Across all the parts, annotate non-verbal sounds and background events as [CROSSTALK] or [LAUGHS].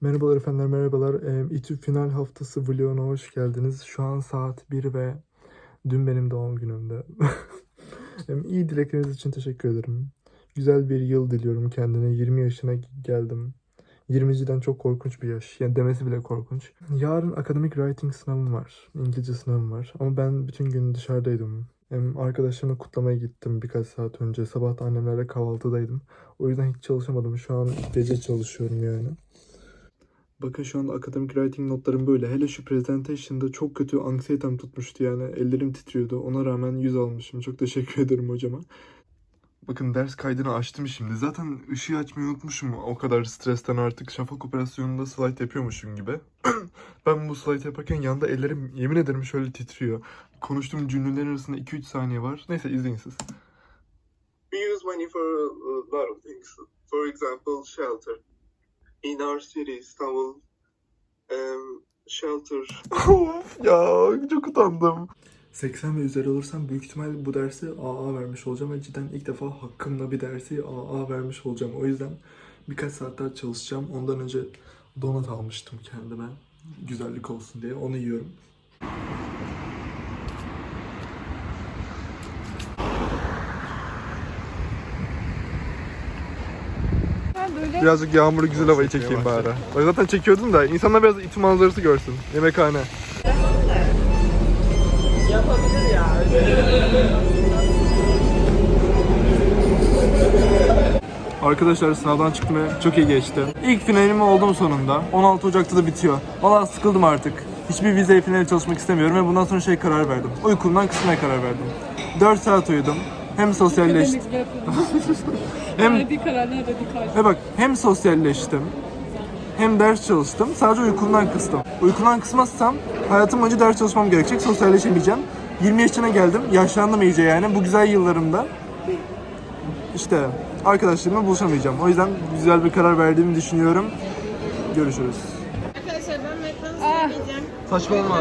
Merhabalar efendim, merhabalar. Ee, İTÜ final haftası vloguna hoş geldiniz. Şu an saat 1 ve dün benim doğum günümde. [LAUGHS] İyi dilekleriniz için teşekkür ederim. Güzel bir yıl diliyorum kendine. 20 yaşına geldim. 20'ciden çok korkunç bir yaş. Yani demesi bile korkunç. Yarın akademik writing sınavım var. İngilizce sınavım var. Ama ben bütün gün dışarıdaydım. Hem arkadaşlarımla kutlamaya gittim birkaç saat önce. Sabah da annemlerle kahvaltıdaydım. O yüzden hiç çalışamadım. Şu an gece çalışıyorum yani. Bakın şu anda akademik writing notlarım böyle. Hele şu presentation'da çok kötü anksiyetem tutmuştu yani. Ellerim titriyordu. Ona rağmen 100 almışım. Çok teşekkür [LAUGHS] ederim hocama. Bakın ders kaydını açtım şimdi. Zaten ışığı açmayı unutmuşum. O kadar stresten artık şafak operasyonunda slide yapıyormuşum gibi. [CLEARS THROAT] ben bu slide yaparken yanda ellerim yemin ederim şöyle titriyor. Konuştuğum cümlelerin arasında 2-3 saniye var. Neyse izleyin siz. we use money for a lot of things. For example, shelter. In our city, Istanbul, um, shelter [LAUGHS] Of ya çok utandım. 80 ve üzeri olursam büyük ihtimal bu dersi AA vermiş olacağım ve cidden ilk defa hakkımla bir dersi AA vermiş olacağım. O yüzden birkaç saat daha çalışacağım. Ondan önce donat almıştım kendime. Güzellik olsun diye. Onu yiyorum. Birazcık yağmurlu güzel havayı çekeyim bari. Bak zaten çekiyordum da insanlar biraz İTÜ manzarası görsün. Yemekhane. Arkadaşlar sınavdan çıktım ve çok iyi geçti. İlk finalim oldum sonunda. 16 Ocak'ta da bitiyor. Valla sıkıldım artık. Hiçbir vize finali çalışmak istemiyorum ve bundan sonra şey karar verdim. Uykumdan kısmaya karar verdim. 4 saat uyudum. Hem sosyalleştim. [LAUGHS] hem Verdiği kararlar radikal. ve bak hem sosyalleştim hem ders çalıştım. Sadece uykumdan kıstım. Uykumdan kısmazsam hayatım boyunca ders çalışmam gerekecek. Sosyalleşemeyeceğim. 20 yaşına geldim. Yaşlandım iyice yani. Bu güzel yıllarımda işte arkadaşlarımla buluşamayacağım. O yüzden güzel bir karar verdiğimi düşünüyorum. Görüşürüz. Arkadaşlar ben McDonald's Ah. yiyeceğim. Saçmalama.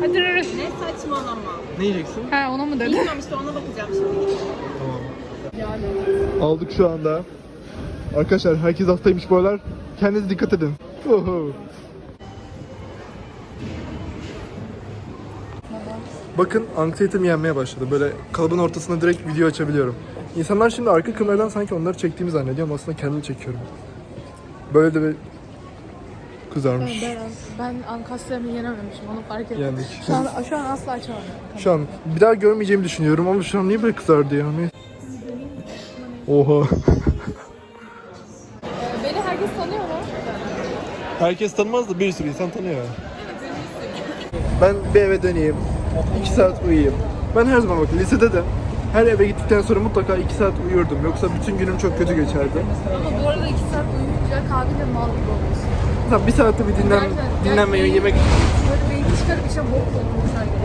Hadi. Ne saçmalama. Ne yiyeceksin? Ha ona mı dedi? Bilmiyorum işte ona bakacağım şimdi. Aldık şu anda. Arkadaşlar herkes hastaymış bu aralar. Kendinize dikkat edin. Oho. Bakın anksiyetem yenmeye başladı. Böyle kalıbın ortasında direkt video açabiliyorum. İnsanlar şimdi arka kameradan sanki onları çektiğimi zannediyor ama aslında kendimi çekiyorum. Böyle de bir kızarmış. Ben, ben ankaslarımı yenememişim onu fark ettim. Yendik. Şu an, şu an asla açamadım. Şu an bir daha görmeyeceğimi düşünüyorum ama şu an niye böyle kızardı ya? Oha. Beni herkes tanıyor mu? Herkes tanımaz da bir sürü insan tanıyor. Ben bir eve döneyim. 2 saat uyuyayım. Ben her zaman bak lisede de her eve gittikten sonra mutlaka 2 saat uyurdum. Yoksa bütün günüm çok kötü geçerdi. Ama bu arada 2 saat uyuyunca kalbinle mal gibi oluyorsun. Tamam bir saatte bir dinlen, Gerçekten. dinlenmeyi, yemek... Çıkarıp içine bok doldurmuşlar. [LAUGHS]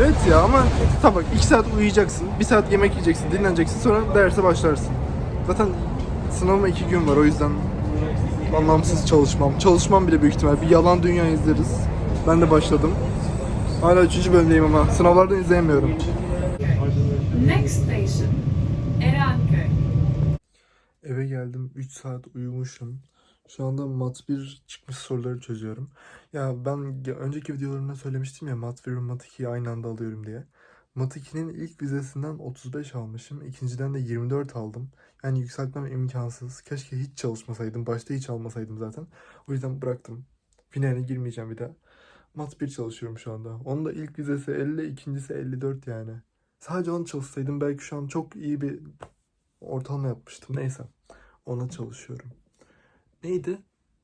Evet ya ama tamam bak 2 saat uyuyacaksın, 1 saat yemek yiyeceksin, dinleneceksin sonra derse başlarsın. Zaten sınavıma 2 gün var o yüzden anlamsız çalışmam. Çalışmam bile büyük ihtimal. Bir yalan dünya izleriz. Ben de başladım. Hala 3. bölümdeyim ama sınavlardan izleyemiyorum. Next station, Erenköy. Eve geldim 3 saat uyumuşum. Şu anda mat 1 çıkmış soruları çözüyorum. Ya ben önceki videolarımda söylemiştim ya mat 1 ve mat 2'yi aynı anda alıyorum diye. Mat 2'nin ilk vizesinden 35 almışım. ikinciden de 24 aldım. Yani yükseltmem imkansız. Keşke hiç çalışmasaydım. Başta hiç almasaydım zaten. O yüzden bıraktım. Finaline girmeyeceğim bir daha. Mat 1 çalışıyorum şu anda. Onun da ilk vizesi 50, ikincisi 54 yani. Sadece onu çalışsaydım belki şu an çok iyi bir ortalama yapmıştım. Neyse. Ona çalışıyorum. Neydi?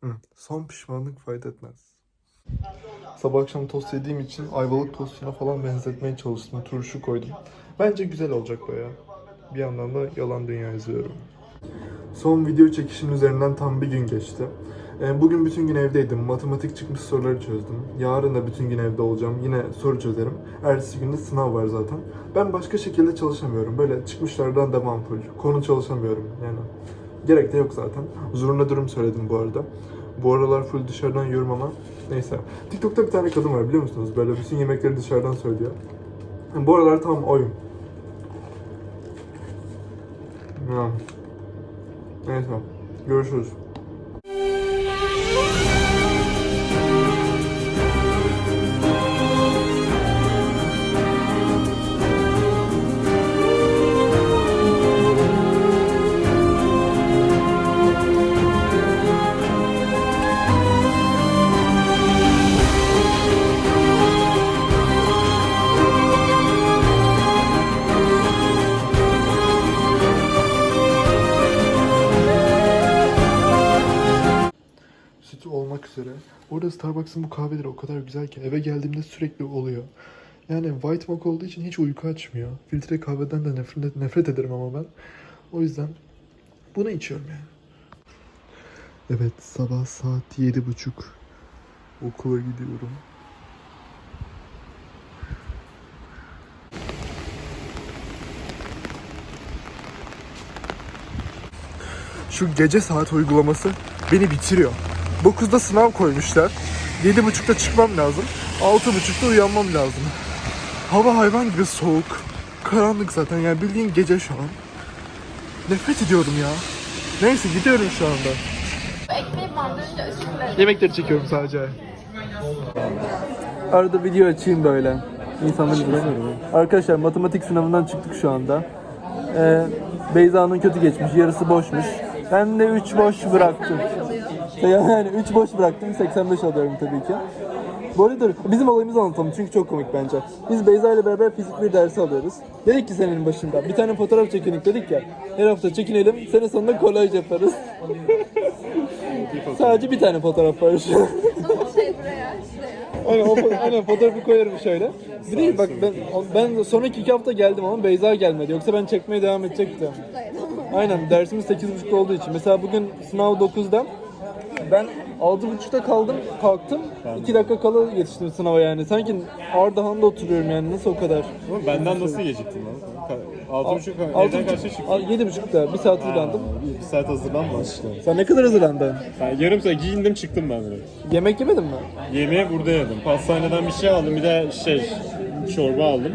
Hı, son pişmanlık fayda etmez. Sabah akşam tost yediğim için ayvalık tostuna falan benzetmeye çalıştım. Turşu koydum. Bence güzel olacak baya. Bir yandan da yalan dünya izliyorum. Son video çekişim üzerinden tam bir gün geçti. Ee, Bugün bütün gün evdeydim. Matematik çıkmış soruları çözdüm. Yarın da bütün gün evde olacağım. Yine soru çözerim. Ertesi günde sınav var zaten. Ben başka şekilde çalışamıyorum. Böyle çıkmışlardan devam full. Konu çalışamıyorum yani. Gerek de yok zaten. Zurna durum söyledim bu arada. Bu aralar full dışarıdan yiyorum ama neyse. TikTok'ta bir tane kadın var biliyor musunuz? Böyle bütün yemekleri dışarıdan söylüyor. Bu aralar tam oyum. Neyse. Görüşürüz. Orada Starbucks'ın bu kahveleri o kadar güzel ki eve geldiğimde sürekli oluyor. Yani white mocha olduğu için hiç uyku açmıyor. Filtre kahveden de nefret, nefret ederim ama ben. O yüzden bunu içiyorum yani. Evet sabah saat yedi buçuk. Okula gidiyorum. Şu gece saat uygulaması beni bitiriyor. 9'da sınav koymuşlar. 7.30'da çıkmam lazım. 6.30'da uyanmam lazım. Hava hayvan gibi soğuk. Karanlık zaten yani bildiğin gece şu an. Nefret ediyorum ya. Neyse gidiyorum şu anda. Yemekleri çekiyorum sadece. Arada video açayım böyle. İnsanları bulamıyorum. Arkadaşlar matematik sınavından çıktık şu anda. Ee, Beyza'nın kötü geçmiş, yarısı boşmuş. Ben de 3 boş bıraktım. Yani 3 boş bıraktım, 85 alıyorum tabii ki. Bu arada bizim olayımızı anlatalım çünkü çok komik bence. Biz Beyza ile beraber fizik bir dersi alıyoruz. Dedik ki senenin başında bir tane fotoğraf çekinik dedik ya. Her hafta çekinelim, sene sonunda kolaj yaparız. Sadece bir tane fotoğraf var şu an. Aynen, o, aynen fotoğrafı koyarım şöyle. Bir de bak ben ben sonraki iki hafta geldim ama Beyza gelmedi. Yoksa ben çekmeye devam edecektim. Aynen dersimiz 8.30'da olduğu için. Mesela bugün sınav 9'da. Ben 6.30'da kaldım, kalktım. 2 dakika kala yetiştim sınava yani. Sanki Ardahan'da oturuyorum yani. Nasıl o kadar? Oğlum benden nasıl geciktin lan? Altı buçuk evden kaçta çıktın? 7.30'da. Bir saat hazırlandım. Bir saat hazırlanma işte. Sen ne kadar hazırlandın? Ben yarım saat giyindim çıktım ben direkt. Yemek yemedin mi? Yemeği burada yedim. Pastaneden bir şey aldım bir de şey çorba aldım.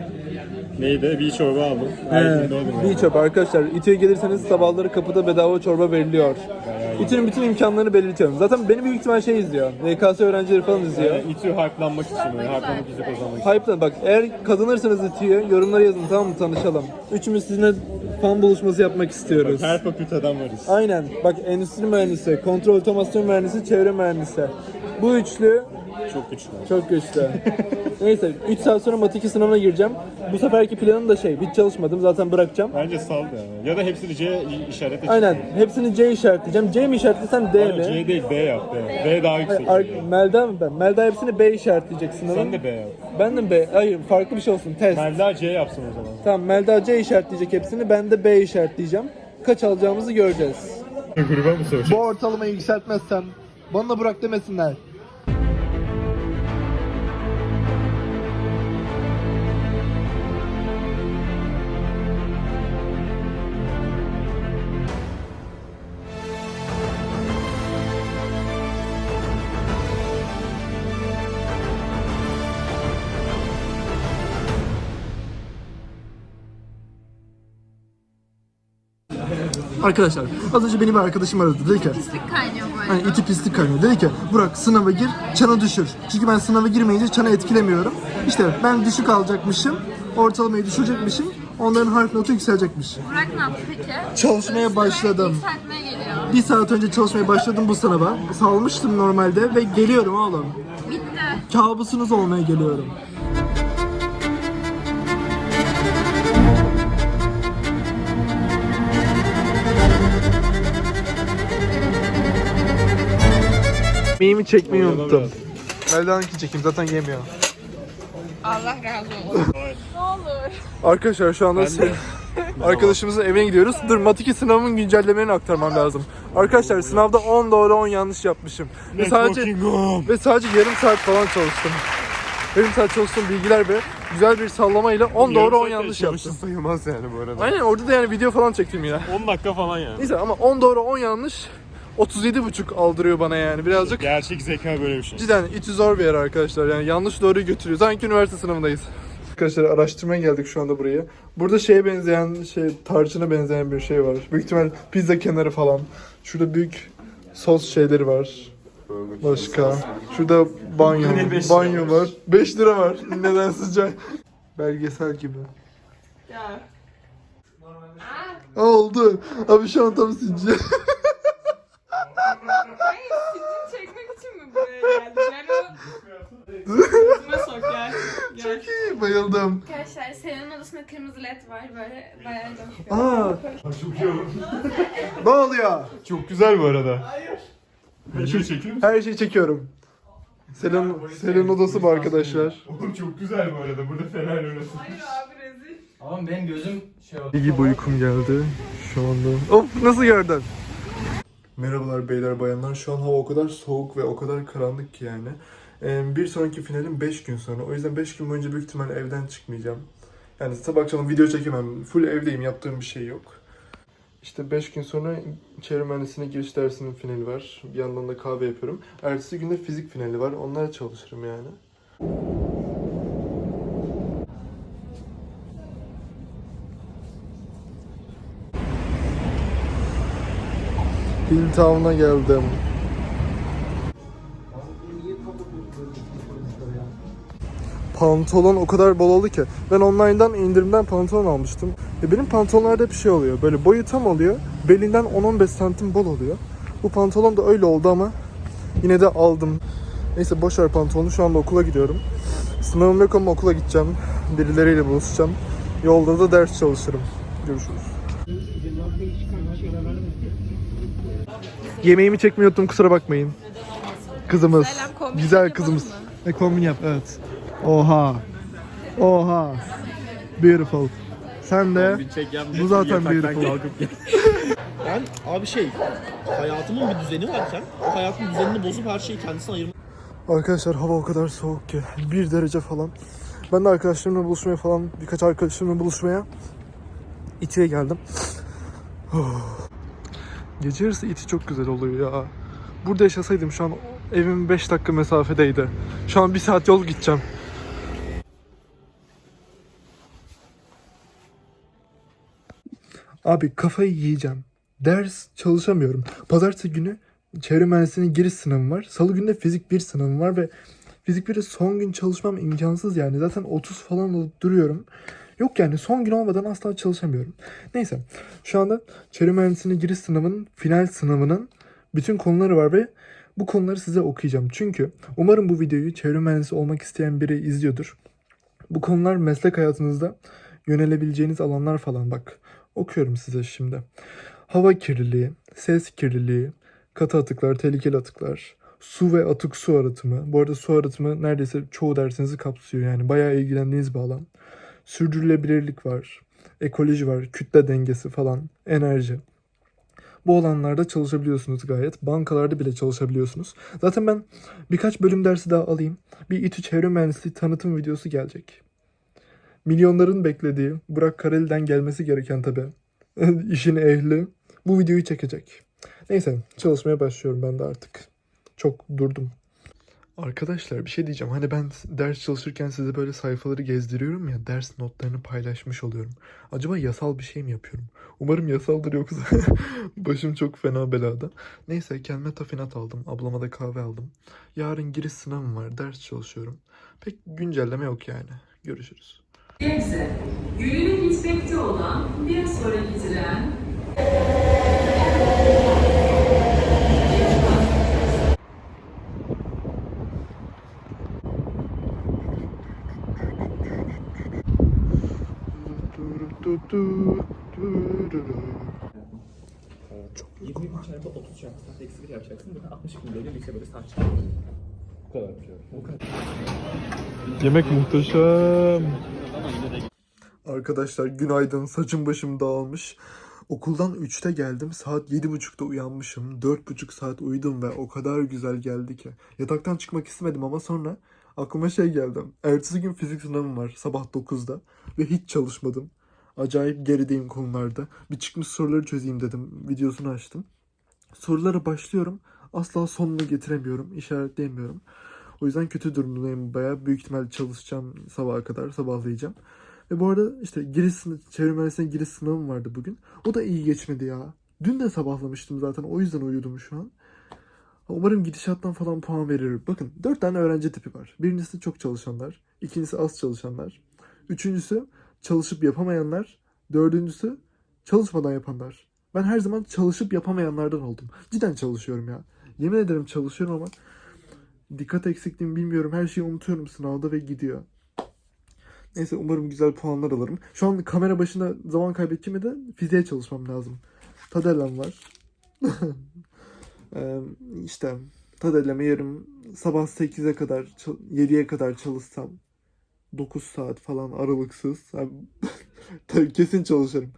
Neydi? Bir çorba aldım. Aydın doydum yani. Bir çöp arkadaşlar. İTÜ'ye gelirseniz sabahları kapıda bedava çorba veriliyor. İTÜ'nün bütün imkanlarını belirtiyorum. Zaten beni büyük ihtimal şey izliyor. YKS öğrencileri falan izliyor. Yani İTÜ hype'lanmak için böyle. Hype'lanmak için kazanmak için. Hype'la bak eğer kazanırsanız İTÜ'yü yorumlara yazın tamam mı tanışalım. Üçümüz sizinle fan buluşması yapmak istiyoruz. Her fakülteden varız. Aynen bak endüstri mühendisi, kontrol otomasyon mühendisi, çevre mühendisi. Bu üçlü Çok güçlü. çok güçlü. Neyse 3 saat sonra mat 2 sınavına gireceğim. Bu seferki planım da şey hiç çalışmadım zaten bırakacağım. Bence sal yani. Ya da hepsini C işaret et. Aynen hepsini C işaretleyeceğim. C mi işaretlesem D Hayır, mi? C değil B yap B. B daha yüksek. Ar- Melda mı ben? Melda hepsini B işaretleyecek sınavın. Sen de B yap. Ben de B? Hayır farklı bir şey olsun test. Melda C yapsın o zaman. Tamam Melda C işaretleyecek hepsini. Ben de B işaretleyeceğim. Kaç alacağımızı göreceğiz. Gruba mı soracak? Bu ortalamayı yükseltmezsem bana bırak demesinler. Arkadaşlar az önce benim bir arkadaşım aradı dedi ki Pislik kaynıyor bu arada. Hani iti pislik kaynıyor. Dedi ki Burak sınava gir, çana düşür. Çünkü ben sınava girmeyince çana etkilemiyorum. İşte ben düşük alacakmışım, ortalamayı düşürecekmişim. Onların harf notu yükselecekmiş. Burak ne yaptı peki? Çalışmaya başladım. Yükseltmeye geliyor. Bir saat önce çalışmaya başladım bu sınava. Salmıştım normalde ve geliyorum oğlum. Bitti. Kabusunuz olmaya geliyorum. Mimi çekmeyi unuttum. Melda'nınki çekeyim zaten yemiyor. Allah razı olsun. [LAUGHS] Arkadaşlar şu anda se- [LAUGHS] arkadaşımızın evine gidiyoruz. Dur Mat 2 sınavımın güncellemelerini aktarmam lazım. Arkadaşlar sınavda 10 doğru 10 yanlış yapmışım. Ve sadece ve sadece yarım saat falan çalıştım. Yarım saat çalıştım bilgiler ve güzel bir sallamayla 10 doğru 10 yanlış yaptım. sayılmaz yani bu arada. Aynen orada da yani video falan çektim yine. 10 dakika falan yani. Neyse ama 10 doğru 10 yanlış 37,5 aldırıyor bana yani birazcık. Gerçek zeka böyle bir şey. Cidden içi zor bir yer arkadaşlar. Yani yanlış doğruyu götürüyor. Sanki üniversite sınavındayız. Arkadaşlar araştırmaya geldik şu anda buraya. Burada şeye benzeyen, şey tarçına benzeyen bir şey var. Büyük ihtimal pizza kenarı falan. Şurada büyük sos şeyleri var. Başka. Şurada banyo, banyo var. 5 lira var. Neden sıcak? Belgesel gibi. Ya. Oldu. Abi şu an tam sinci. [LAUGHS] Gözüme sok gel. [LAUGHS] Gel. İyi, Bayıldım. Arkadaşlar Selen'in odasında kırmızı led var böyle bayağı coşuyor. Aa. Ne oluyor? Çok güzel bu arada. Video çekiyor musun? Her şeyi çekiyorum. Selin, Selin odası bu arkadaşlar. Oğlum çok güzel bu arada. Burada fener orası. Hayır abi rezil. Ama benim gözüm şey oldu. İyi uykum geldi şu anda. Of nasıl gördün? Merhabalar beyler bayanlar. Şu an hava o kadar soğuk ve o kadar karanlık ki yani. Ee, bir sonraki finalim 5 gün sonra. O yüzden 5 gün boyunca büyük ihtimalle evden çıkmayacağım. Yani sabah akşam video çekemem. Full evdeyim. Yaptığım bir şey yok. İşte 5 gün sonra çevre mühendisliğine giriş dersinin finali var. Bir yandan da kahve yapıyorum. Ertesi günde fizik finali var. Onlara çalışırım yani. Hilltown'a geldim. Pantolon o kadar bol oldu ki. Ben online'dan indirimden pantolon almıştım. E benim pantolonlarda bir şey oluyor. Böyle boyu tam oluyor. Belinden 10-15 santim bol oluyor. Bu pantolon da öyle oldu ama yine de aldım. Neyse boş ver pantolonu. Şu anda okula gidiyorum. Sınavım yok ama okula gideceğim. Birileriyle buluşacağım. Yolda da ders çalışırım. Görüşürüz. Yemeğimi çekmeyi unuttum kusura bakmayın. Kızımız. Selam, kombin Güzel yapalım kızımız. mı? E kombin yap evet. Oha. Oha. Beautiful. Sen de bu zaten beautiful. [LAUGHS] Ben abi şey hayatımın bir düzeni varken o hayatın düzenini bozup her şeyi kendisine ayırmak Arkadaşlar hava o kadar soğuk ki. Bir derece falan. Ben de arkadaşlarımla buluşmaya falan birkaç arkadaşlarımla buluşmaya İTİ'ye geldim. [SIGHS] Gece yarısı İTİ çok güzel oluyor ya. Burada yaşasaydım şu an evim 5 dakika mesafedeydi. Şu an bir saat yol gideceğim. Abi kafayı yiyeceğim. Ders çalışamıyorum. Pazartesi günü çevre mühendisliğine giriş sınavım var. Salı günü de fizik 1 sınavım var ve fizik 1'e son gün çalışmam imkansız yani. Zaten 30 falan duruyorum. Yok yani son gün olmadan asla çalışamıyorum. Neyse şu anda çevre mühendisliğine giriş sınavının final sınavının bütün konuları var ve bu konuları size okuyacağım. Çünkü umarım bu videoyu çevre mühendisi olmak isteyen biri izliyordur. Bu konular meslek hayatınızda yönelebileceğiniz alanlar falan bak. Okuyorum size şimdi. Hava kirliliği, ses kirliliği, katı atıklar, tehlikeli atıklar, su ve atık su arıtımı. Bu arada su arıtımı neredeyse çoğu dersinizi kapsıyor yani bayağı ilgilendiğiniz bir alan. Sürdürülebilirlik var, ekoloji var, kütle dengesi falan, enerji. Bu alanlarda çalışabiliyorsunuz gayet. Bankalarda bile çalışabiliyorsunuz. Zaten ben birkaç bölüm dersi daha alayım. Bir İTÜ Çevre Mühendisliği tanıtım videosu gelecek. Milyonların beklediği, Burak Kareli'den gelmesi gereken tabi [LAUGHS] işin ehli bu videoyu çekecek. Neyse çalışmaya başlıyorum ben de artık. Çok durdum. Arkadaşlar bir şey diyeceğim. Hani ben ders çalışırken size böyle sayfaları gezdiriyorum ya ders notlarını paylaşmış oluyorum. Acaba yasal bir şey mi yapıyorum? Umarım yasaldır yoksa [LAUGHS] başım çok fena belada. Neyse kendime tafinat aldım. Ablama da kahve aldım. Yarın giriş sınavım var. Ders çalışıyorum. Pek güncelleme yok yani. Görüşürüz. Gebze, gününü gitmekte olan bir sonraki tren Çok 20 bin çarpı 30 çarpı saat eksi 1 yapacaksın. Burada 60 gün böyle lise böyle saat Bu kadar bir şey. Bu kadar. Yemek muhteşem. Arkadaşlar günaydın. Saçım başım dağılmış. Okuldan 3'te geldim. Saat 7.30'da uyanmışım. 4.5 saat uyudum ve o kadar güzel geldi ki. Yataktan çıkmak istemedim ama sonra aklıma şey geldi. Ertesi gün fizik sınavım var sabah 9'da ve hiç çalışmadım. Acayip gerideyim konularda. Bir çıkmış soruları çözeyim dedim. Videosunu açtım. Sorulara başlıyorum. Asla sonunu getiremiyorum. işaretleyemiyorum. O yüzden kötü durumdayım bayağı. Büyük ihtimalle çalışacağım sabaha kadar. Sabahlayacağım. Ve bu arada işte giriş sınavı, çevre mühendisliğine giriş sınavım vardı bugün. O da iyi geçmedi ya. Dün de sabahlamıştım zaten. O yüzden uyudum şu an. Umarım gidişattan falan puan verir. Bakın dört tane öğrenci tipi var. Birincisi çok çalışanlar. ikincisi az çalışanlar. Üçüncüsü çalışıp yapamayanlar. Dördüncüsü çalışmadan yapanlar. Ben her zaman çalışıp yapamayanlardan oldum. Cidden çalışıyorum ya. Yemin ederim çalışıyorum ama dikkat eksikliğimi bilmiyorum. Her şeyi unutuyorum sınavda ve gidiyor. Neyse umarım güzel puanlar alırım. Şu an kamera başında zaman kaybedeceğime de fiziğe çalışmam lazım. Tadellam var. [LAUGHS] Ee, işte tadeleme yerim sabah 8'e kadar çal- 7'ye kadar çalışsam 9 saat falan aralıksız. Tabii [LAUGHS] kesin çalışırım.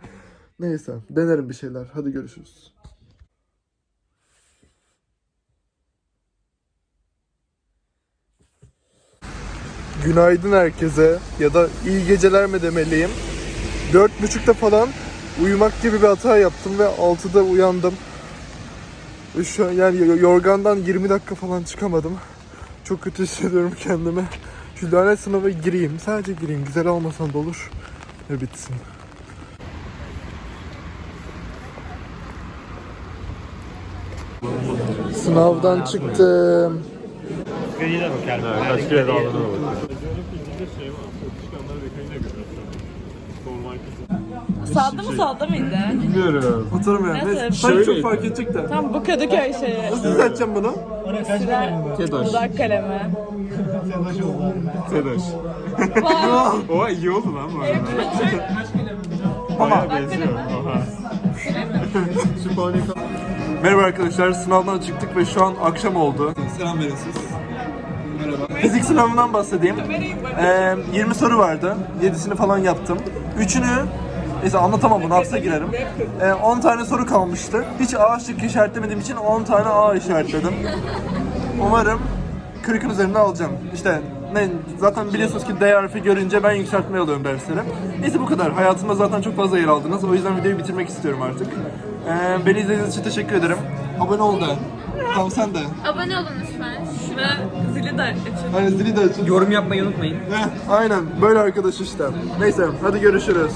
Neyse denerim bir şeyler. Hadi görüşürüz. Günaydın herkese ya da iyi geceler mi demeliyim. Dört buçukta falan uyumak gibi bir hata yaptım ve 6'da uyandım. Şu an yani yorgandan 20 dakika falan çıkamadım. Çok kötü hissediyorum kendimi. Şu lanet sınava gireyim. Sadece gireyim. Güzel olmasan da olur. Ve bitsin. Sınavdan çıktım. Kaç kere daha alınır Sağda mı solda mıydı? Bilmiyorum. Oturmuyorum. Nasıl? Neyse, Şöyle- çok fark edecek de. Tam bu Kadıköy şeyi. Nasıl düzelteceğim bunu? Kedoş. Dudak kalemi. Kedoş. Vay. [LAUGHS] Oha iyi oldu lan bu arada. Bayağı benziyor. [LAUGHS] Puanı Merhaba arkadaşlar, sınavdan çıktık ve şu an akşam oldu. Selam verin siz. Merhaba. Fizik sınavından bahsedeyim. Ee, 20 soru vardı. 7'sini falan yaptım. 3'ünü Neyse anlatamam bunu hapse girerim. Ee, 10 tane soru kalmıştı. Hiç A şıkkı işaretlemediğim için 10 tane A işaretledim. Umarım 40'ın üzerinde alacağım. İşte ne zaten biliyorsunuz ki D harfi görünce ben yükseltme alıyorum dersleri. Neyse bu kadar. Hayatımda zaten çok fazla yer aldınız. O yüzden videoyu bitirmek istiyorum artık. Ee, beni izlediğiniz için teşekkür ederim. Abone ol da. Tamam sen de. Abone olun lütfen. Şuraya açın. Hani zili de açın. Yorum yapmayı unutmayın. Heh, aynen böyle arkadaş işte. Neyse hadi görüşürüz.